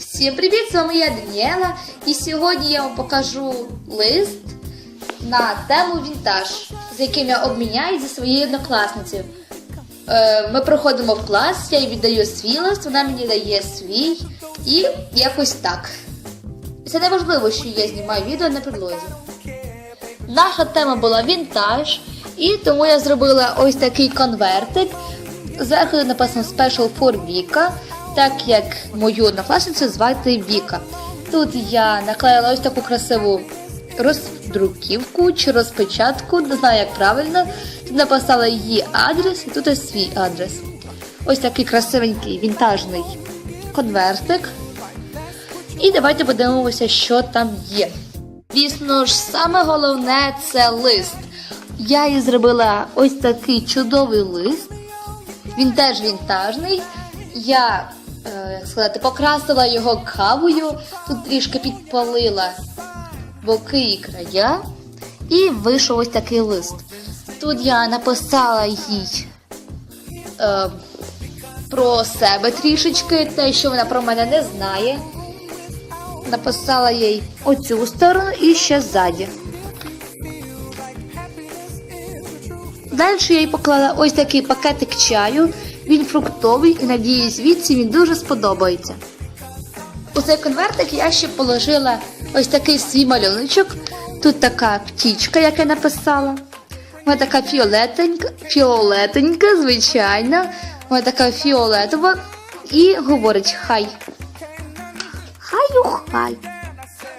Всім привіт! З вами я Даніела, і сьогодні я вам покажу лист на тему вінтаж, з яким я обміняюсь зі своєю однокласницею. Е, Ми проходимо в клас, я їй віддаю свій лист, вона мені дає свій і якось так. Це не важливо, що я знімаю відео на підлозі. Наша тема була вінтаж, і тому я зробила ось такий конвертик. Зверху написано Special for Vika, так як мою однокласницю звати Віка. Тут я наклеїла ось таку красиву роздруківку чи розпечатку, не знаю як правильно. Тут написала її адрес і тут ось свій адрес. Ось такий красивенький вінтажний конвертик. І давайте подивимося, що там є. Звісно ж, саме головне це лист. Я їй зробила ось такий чудовий лист. Він теж вінтажний. Я, як сказати, покрасила його кавою, тут трішки підпалила боки і края, і вийшов ось такий лист. Тут я написала їй е, про себе трішечки, те, що вона про мене не знає. Написала їй оцю сторону і ще ззаді. Далі я їй поклала ось такий пакетик чаю. Він фруктовий і надіюсь, відці він дуже сподобається. У цей конвертик я ще положила ось такий свій малюночок. Тут така птічка, як я написала. Вона така фіолетенька, фіолетенька, звичайно. Вона така фіолетова і говорить хай. Хаю хай.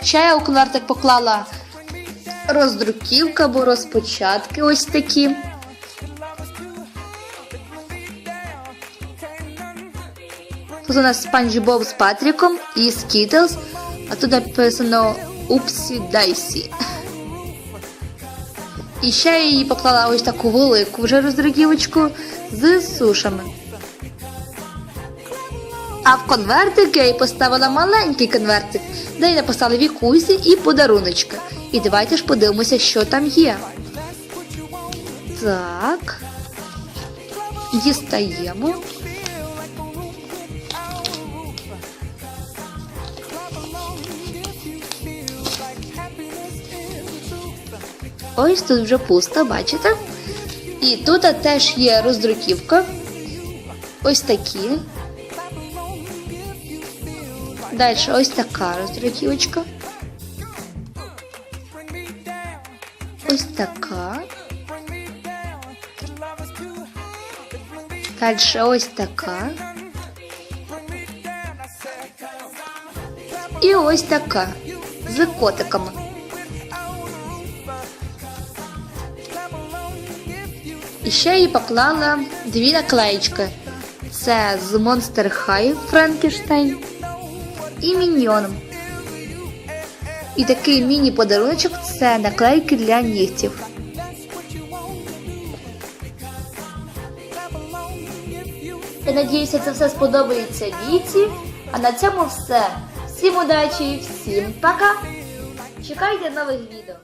Ще я у конвертик поклала роздруківка або розпочатки ось такі. Тут у нас Спанч Боб з Патріком і Skittles, а тут написано Упсі Дайсі. І ще я її поклала ось таку велику вже роздруківочку з сушами. А в конвертик я їй поставила маленький конвертик, де я написала вікусі і подаруночки. І давайте ж подивимося, що там є. Так. Дістаємо. Ось тут вже пусто, бачите? І тут теж є роздруківка. Ось такі. Далі ось така роздруківочка. Ось така. Далі ось така. І ось така. З котиками. І ще їй поклала дві наклеїчки. Це з Monster High Франкенштейн і Міньйоном. І такий міні-подаруночок це наклейки для нігтів. Я надіюся, це все сподобається віці. А на цьому все. Всім удачі, всім пока! Чекайте нових відео.